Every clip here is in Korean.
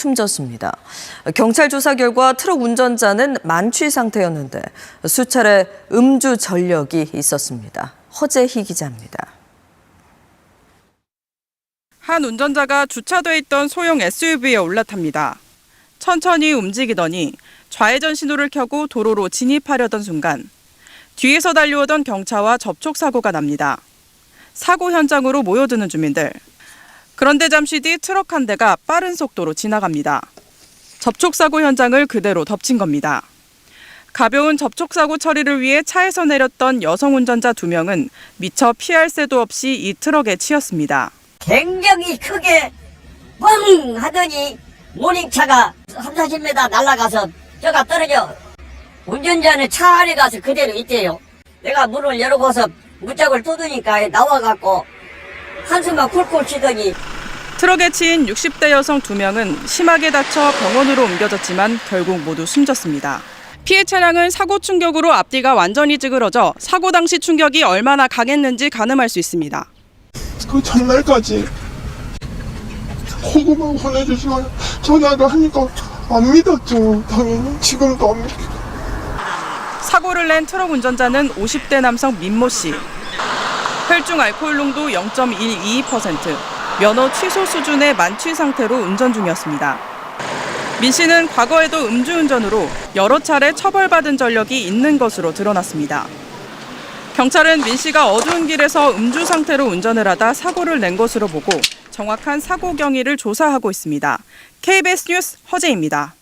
숨졌습니다. 경찰 조사 결과 트럭 운전자는 만취 상태였는데 수차례 음주 전력이 있었습니다. 허재희 기자입니다. 한 운전자가 주차돼 있던 소형 SUV에 올라탑니다. 천천히 움직이더니 좌회전 신호를 켜고 도로로 진입하려던 순간 뒤에서 달려오던 경차와 접촉 사고가 납니다. 사고 현장으로 모여드는 주민들. 그런데 잠시 뒤 트럭 한 대가 빠른 속도로 지나갑니다. 접촉 사고 현장을 그대로 덮친 겁니다. 가벼운 접촉 사고 처리를 위해 차에서 내렸던 여성 운전자 두 명은 미처 피할 새도 없이 이 트럭에 치였습니다. 굉장히 크게 뻥 하더니 모닝차가 3, 40m 날아가서 저가 떨어져 운전자는 차 안에 가서 그대로 있대요 내가 문을 열고서 무짝을 뜯으니까 나와갖고 한숨만 쿨쿨 쉬더니 트럭에 치인 60대 여성 두명은 심하게 다쳐 병원으로 옮겨졌지만 결국 모두 숨졌습니다. 피해 차량은 사고 충격으로 앞뒤가 완전히 찌그러져 사고 당시 충격이 얼마나 강했는지 가늠할 수 있습니다. 그 전날까지 고구마 보내주시면 전화를 하니까 안 믿었죠 당연히 지금도 안 믿고 사고를 낸 트럭 운전자는 50대 남성 민모 씨. 혈중 알코올 농도 0.122%, 면허 취소 수준의 만취 상태로 운전 중이었습니다. 민 씨는 과거에도 음주운전으로 여러 차례 처벌받은 전력이 있는 것으로 드러났습니다. 경찰은 민 씨가 어두운 길에서 음주 상태로 운전을 하다 사고를 낸 것으로 보고 정확한 사고 경위를 조사하고 있습니다. KBS 뉴스 허재입니다.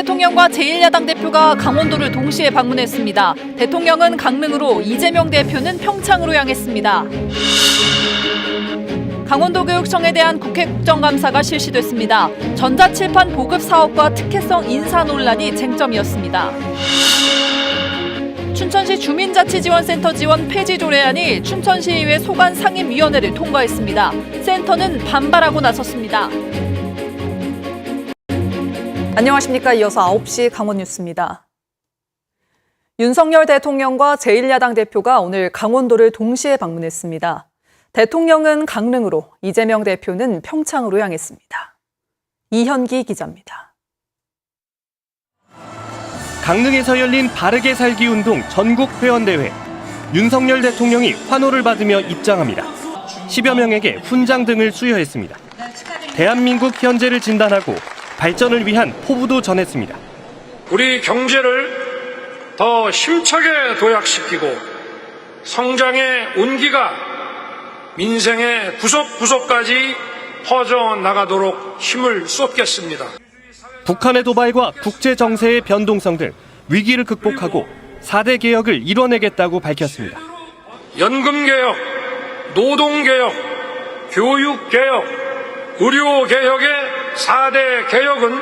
대통령과 제1야당 대표가 강원도를 동시에 방문했습니다. 대통령은 강릉으로 이재명 대표는 평창으로 향했습니다. 강원도 교육청에 대한 국회 국정감사가 실시됐습니다. 전자칠판 보급 사업과 특혜성 인사 논란이 쟁점이었습니다. 춘천시 주민자치지원센터 지원 폐지 조례안이 춘천시의회 소관 상임위원회를 통과했습니다. 센터는 반발하고 나섰습니다. 안녕하십니까. 이어서 9시 강원 뉴스입니다. 윤석열 대통령과 제1야당 대표가 오늘 강원도를 동시에 방문했습니다. 대통령은 강릉으로, 이재명 대표는 평창으로 향했습니다. 이현기 기자입니다. 강릉에서 열린 바르게 살기 운동 전국 회원대회. 윤석열 대통령이 환호를 받으며 입장합니다. 10여 명에게 훈장 등을 수여했습니다. 대한민국 현재를 진단하고 발전을 위한 포부도 전했습니다. 우리 경제를 더 힘차게 도약시키고 성장의 온기가 민생의 구석구석까지 퍼져 나가도록 힘을 쏟겠습니다. 북한의 도발과 국제 정세의 변동성 등 위기를 극복하고 4대 개혁을 이뤄내겠다고 밝혔습니다. 연금 개혁, 노동 개혁, 교육 개혁, 의료 개혁의 4대 개혁은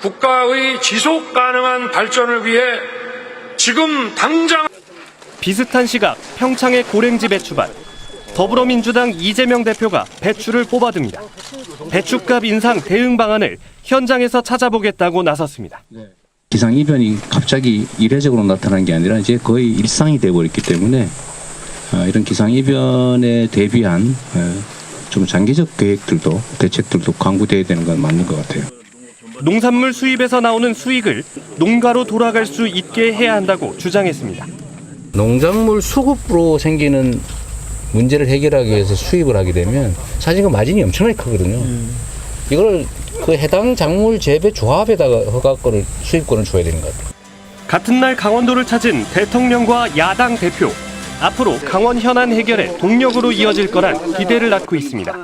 국가의 지속 가능한 발전을 위해 지금 당장 비슷한 시각 평창의 고랭지 배추밭. 더불어민주당 이재명 대표가 배추를 뽑아듭니다. 배추값 인상 대응 방안을 현장에서 찾아보겠다고 나섰습니다. 기상 이변이 갑자기 이례적으로 나타난 게 아니라 이제 거의 일상이 돼버렸기 때문에 어, 이런 기상 이변에 대비한 어, 좀 장기적 계획들도 대책들도 강구돼야 되는 건 맞는 것 같아요. 농산물 수입에서 나오는 수익을 농가로 돌아갈 수 있게 해야 한다고 주장했습니다. 농작물 수급으로 생기는 문제를 해결하기 위해서 수입을 하게 되면 사실 그 마진이 엄청나게 크거든요. 이걸 그 해당 작물 재배 조합에다가 허가권을 수입권을 줘야 되는 것 같아요. 같은 날 강원도를 찾은 대통령과 야당 대표. 앞으로 강원 현안 해결의 동력으로 이어질 거란 기대를 낳고 있습니다.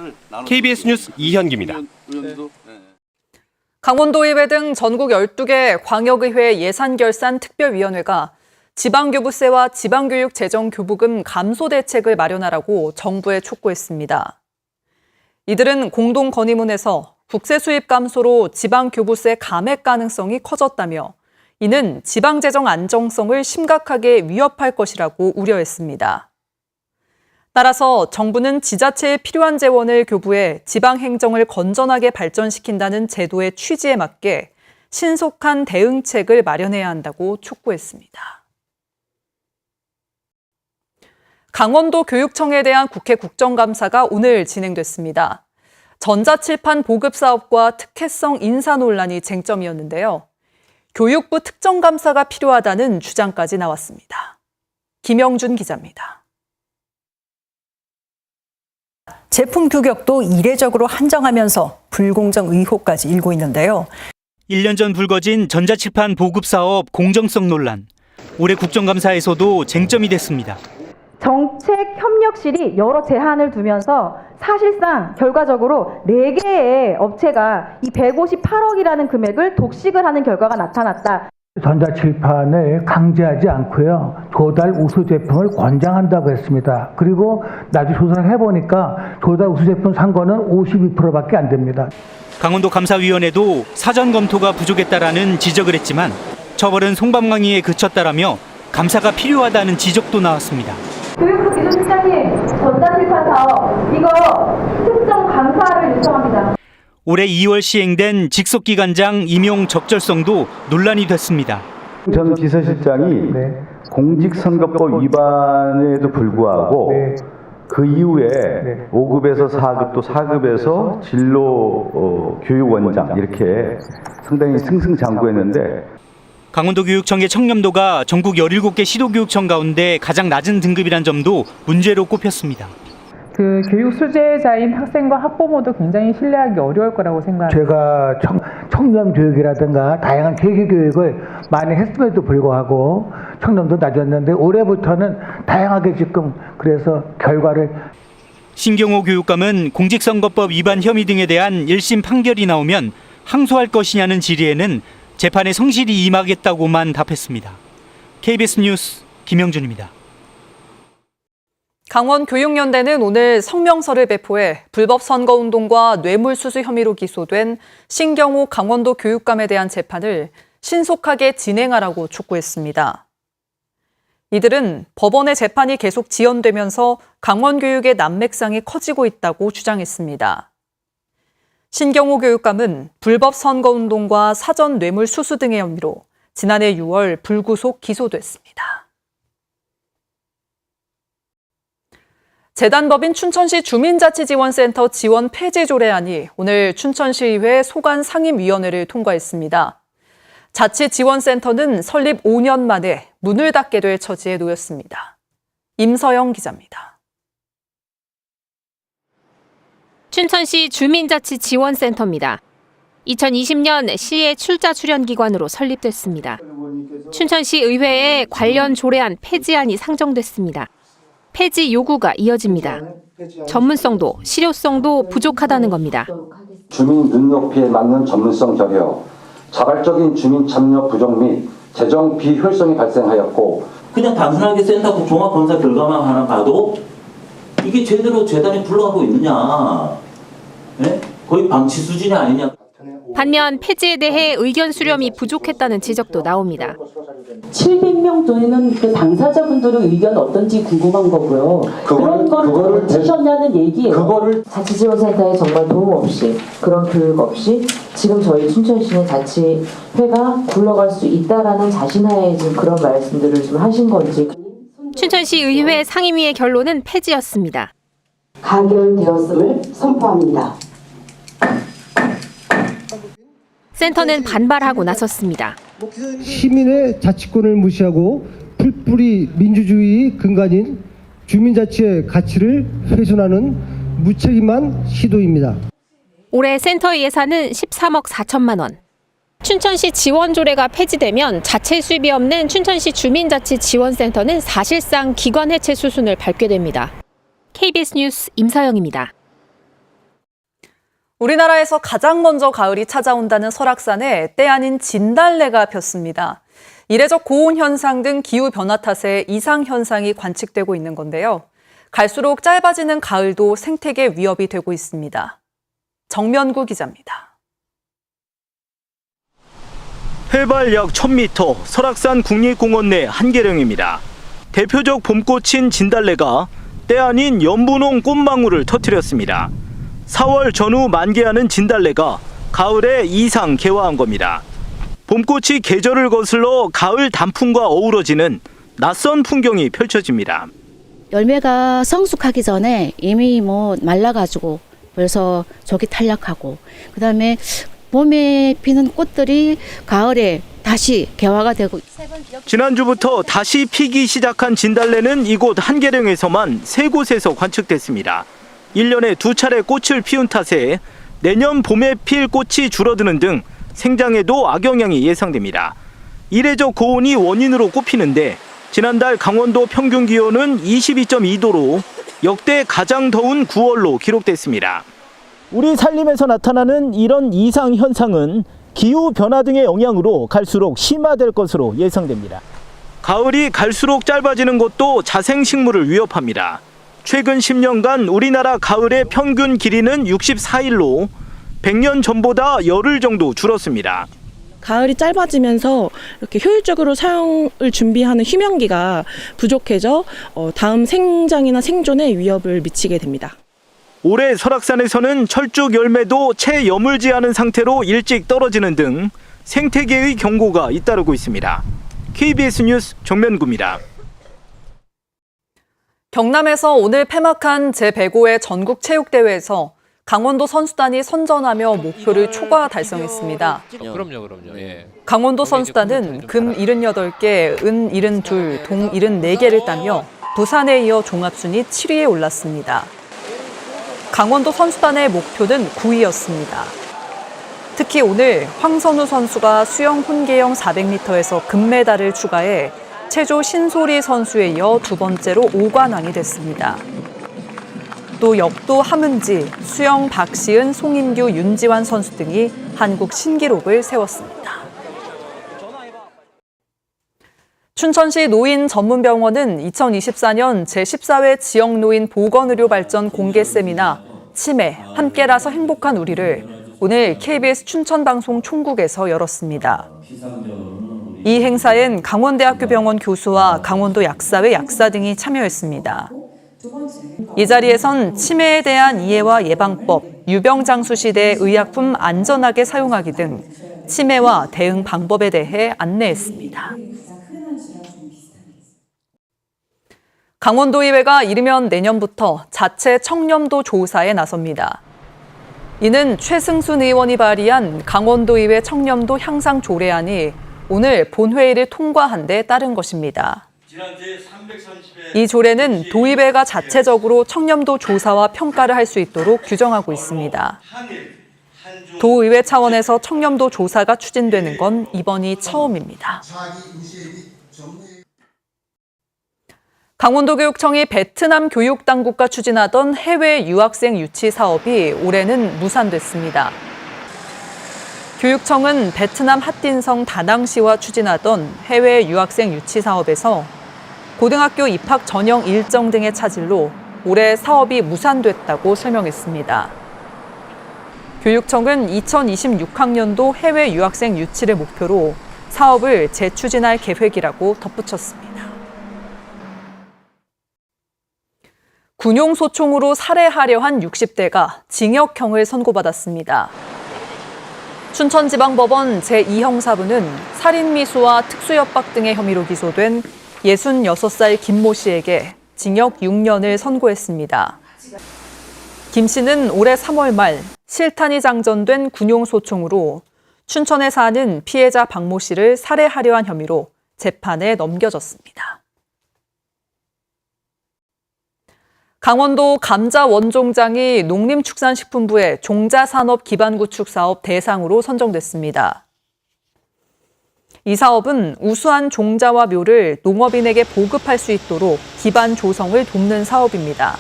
KBS 뉴스 이현기입니다. 강원도의회 등 전국 12개 광역의회 예산결산 특별위원회가 지방교부세와 지방교육 재정 교부금 감소 대책을 마련하라고 정부에 촉구했습니다. 이들은 공동 건의문에서 국세 수입 감소로 지방교부세 감액 가능성이 커졌다며 이는 지방재정 안정성을 심각하게 위협할 것이라고 우려했습니다. 따라서 정부는 지자체에 필요한 재원을 교부해 지방행정을 건전하게 발전시킨다는 제도의 취지에 맞게 신속한 대응책을 마련해야 한다고 촉구했습니다. 강원도 교육청에 대한 국회 국정감사가 오늘 진행됐습니다. 전자칠판 보급 사업과 특혜성 인사 논란이 쟁점이었는데요. 교육부 특정감사가 필요하다는 주장까지 나왔습니다. 김영준 기자입니다. 제품 규격도 이례적으로 한정하면서 불공정 의혹까지 일고 있는데요. 1년 전 불거진 전자칠판 보급 사업 공정성 논란. 올해 국정감사에서도 쟁점이 됐습니다. 정책협력실이 여러 제한을 두면서 사실상 결과적으로 4개의 업체가 이 158억이라는 금액을 독식을 하는 결과가 나타났다. 전자칠판을 강제하지 않고요. 조달 우수 제품을 권장한다고 했습니다. 그리고 나중에 조사를 해보니까 조달 우수 제품 산 거는 52%밖에 안 됩니다. 강원도 감사위원회도 사전 검토가 부족했다라는 지적을 했지만 처벌은 송방망이에 그쳤다라며 감사가 필요하다는 지적도 나왔습니다. 교육부 기조실장님, 전자칠판 사업 이거 특정 감사를 요청합니다. 올해 2월 시행된 직속기관장 임용 적절성도 논란이 됐습니다. 전 비서실장이 네. 공직선거법 위반에도 불구하고 네. 그 이후에 네. 5급에서 4급 또 4급에서 진로 어, 교육원장 이렇게 상당히 승승장구했는데 강원도교육청의 청렴도가 전국 17개 시도교육청 가운데 가장 낮은 등급이란 점도 문제로 꼽혔습니다. 그 교육 수재자인 학생과 학부모도 굉장히 신뢰하기 어려울 거라고 생각합니다. 제가 청, 청년 교육이라든가 다양한 계기 교육을 많이 했음에도 불구하고 청렴도 낮았는데 올해부터는 다양하게 지금 그래서 결과를 신경호 교육감은 공직선거법 위반 혐의 등에 대한 1심 판결이 나오면 항소할 것이냐는 질의에는 재판에 성실히 임하겠다고만 답했습니다. KBS 뉴스 김영준입니다. 강원교육연대는 오늘 성명서를 배포해 불법 선거운동과 뇌물수수 혐의로 기소된 신경호 강원도 교육감에 대한 재판을 신속하게 진행하라고 촉구했습니다. 이들은 법원의 재판이 계속 지연되면서 강원교육의 난맥상이 커지고 있다고 주장했습니다. 신경호 교육감은 불법 선거운동과 사전 뇌물 수수 등의 혐의로 지난해 6월 불구속 기소됐습니다. 재단법인 춘천시 주민자치지원센터 지원 폐지 조례안이 오늘 춘천시의회 소관 상임위원회를 통과했습니다. 자치지원센터는 설립 5년 만에 문을 닫게 될 처지에 놓였습니다. 임서영 기자입니다. 춘천시 주민자치지원센터입니다. 2020년 시의 출자 출연 기관으로 설립됐습니다. 춘천시 의회에 관련 조례안 폐지안이 상정됐습니다. 폐지 요구가 이어집니다. 전문성도 실효성도 부족하다는 겁니다. 주민 눈높이에 맞는 전문성 결여, 자발적인 주민 참여 부족 및 재정 비효율성이 발생하였고 그냥 단순하게 센터 종합 검사 결과만 하나 봐도 이게 제대로 재단이 굴러가고 있느냐? 예? 거의 방치 수준이 아니냐? 반면 폐지에 대해 의견 수렴이 부족했다는 지적도 나옵니다. 700명 되는 그 당사자분들의 의견 어떤지 궁금한 거고요. 그런 거를 주셨냐는 얘기예요. 그거를 자치지원센터에 정말 도움 없이 그런 교육 없이 지금 저희 춘천시의 자치회가 굴러갈 수 있다라는 자신하에 지금 그런 말씀들을 좀 하신 건지 춘천시 의회 상임위의 결론은 폐지였습니다. 가결되었음을 선포합니다. 센터는 반발하고 나섰습니다. 시민의 자치권을 무시하고 풀뿌리 민주주의 근간인 주민자치의 가치를 훼손하는 무책임한 시도입니다. 올해 센터 예산은 13억 4천만 원. 춘천시 지원 조례가 폐지되면 자체 수입이 없는 춘천시 주민자치 지원센터는 사실상 기관 해체 수순을 밟게 됩니다. KBS 뉴스 임서영입니다. 우리나라에서 가장 먼저 가을이 찾아온다는 설악산에 때 아닌 진달래가 폈습니다. 이례적 고온 현상 등 기후 변화 탓에 이상 현상이 관측되고 있는 건데요. 갈수록 짧아지는 가을도 생태계 위협이 되고 있습니다. 정면구 기자입니다. 해발 약 1000m 설악산 국립공원 내 한계령입니다. 대표적 봄꽃인 진달래가 때 아닌 연분홍 꽃망울을 터뜨렸습니다. 4월 전후 만개하는 진달래가 가을에 이상 개화한 겁니다. 봄꽃이 계절을 거슬러 가을 단풍과 어우러지는 낯선 풍경이 펼쳐집니다. 열매가 성숙하기 전에 이미 뭐 말라가지고 벌써 저기 탈락하고 그다음에 봄에 피는 꽃들이 가을에 다시 개화가 되고 지난주부터 다시 피기 시작한 진달래는 이곳 한계령에서만 세 곳에서 관측됐습니다. 1년에 두 차례 꽃을 피운 탓에 내년 봄에 필 꽃이 줄어드는 등 생장에도 악영향이 예상됩니다. 이례적 고온이 원인으로 꼽히는데 지난달 강원도 평균 기온은 22.2도로 역대 가장 더운 9월로 기록됐습니다. 우리 살림에서 나타나는 이런 이상 현상은 기후 변화 등의 영향으로 갈수록 심화될 것으로 예상됩니다. 가을이 갈수록 짧아지는 것도 자생 식물을 위협합니다. 최근 10년간 우리나라 가을의 평균 길이는 64일로 100년 전보다 열흘 정도 줄었습니다. 가을이 짧아지면서 이렇게 효율적으로 사용을 준비하는 휴면기가 부족해져 어, 다음 생장이나 생존에 위협을 미치게 됩니다. 올해 설악산에서는 철쭉 열매도 채 여물지 않은 상태로 일찍 떨어지는 등 생태계의 경고가 잇따르고 있습니다. KBS 뉴스 정면구입니다. 경남에서 오늘 폐막한 제105회 전국체육대회에서 강원도 선수단이 선전하며 목표를 초과 달성했습니다. 그럼요, 그럼요. 예. 강원도 선수단은 금 78개, 은 72, 동 74개를 따며 부산에 이어 종합순위 7위에 올랐습니다. 강원도 선수단의 목표는 9위였습니다. 특히 오늘 황선우 선수가 수영 혼계영 400m에서 금메달을 추가해 체조 신소리 선수에 이어 두 번째로 5관왕이 됐습니다. 또 역도 함은지, 수영 박시은, 송인규, 윤지환 선수 등이 한국 신기록을 세웠습니다. 춘천시 노인 전문병원은 2024년 제14회 지역노인 보건의료 발전 공개 세미나 치매, 함께라서 행복한 우리를 오늘 KBS 춘천방송 총국에서 열었습니다. 이 행사엔 강원대학교 병원 교수와 강원도 약사회 약사 등이 참여했습니다. 이 자리에선 치매에 대한 이해와 예방법, 유병장수 시대 의약품 안전하게 사용하기 등 치매와 대응 방법에 대해 안내했습니다. 강원도의회가 이르면 내년부터 자체 청렴도 조사에 나섭니다. 이는 최승순 의원이 발의한 강원도의회 청렴도 향상 조례안이 오늘 본회의를 통과한 데 따른 것입니다. 이 조례는 도의회가 자체적으로 청렴도 조사와 평가를 할 수 있도록 규정하고 있습니다. 도의회 차원에서 청렴도 조사가 추진되는 건 이번이 처음입니다. 강원도교육청이 베트남 교육당국과 추진하던 해외 유학생 유치 사업이 올해는 무산됐습니다. 교육청은 베트남 핫딘성 다낭시와 추진하던 해외 유학생 유치 사업에서 고등학교 입학 전형 일정 등의 차질로 올해 사업이 무산됐다고 설명했습니다. 교육청은 2026학년도 해외 유학생 유치를 목표로 사업을 재추진할 계획이라고 덧붙였습니다. 군용소총으로 살해하려 한 60대가 징역형을 선고받았습니다. 춘천지방법원 제2형사부는 살인미수와 특수협박 등의 혐의로 기소된 66살 김 모 씨에게 징역 6년을 선고했습니다. 김 씨는 올해 3월 말 실탄이 장전된 군용소총으로 춘천에 사는 피해자 박 모 씨를 살해하려 한 혐의로 재판에 넘겨졌습니다. 강원도 감자 원종장이 농림축산식품부의 종자산업 기반구축 사업 대상으로 선정됐습니다. 이 사업은 우수한 종자와 묘를 농업인에게 보급할 수 있도록 기반 조성을 돕는 사업입니다.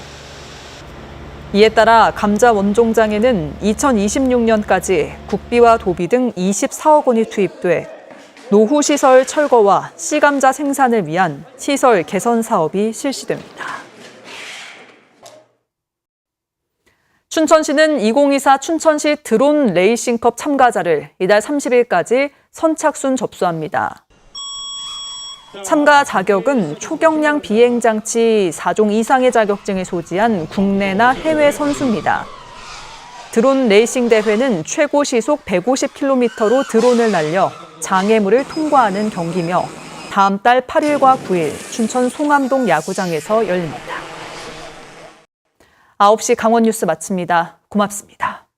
이에 따라 감자 원종장에는 2026년까지 국비와 도비 등 24억 원이 투입돼 노후 시설 철거와 씨감자 생산을 위한 시설 개선 사업이 실시됩니다. 춘천시는 2024 춘천시 드론 레이싱컵 참가자를 이달 30일까지 선착순 접수합니다. 참가 자격은 초경량 비행장치 4종 이상의 자격증을 소지한 국내나 해외 선수입니다. 드론 레이싱 대회는 최고 시속 150km로 드론을 날려 장애물을 통과하는 경기며 다음 달 8일과 9일 춘천 송암동 야구장에서 열립니다. 9시 강원 뉴스 마칩니다. 고맙습니다.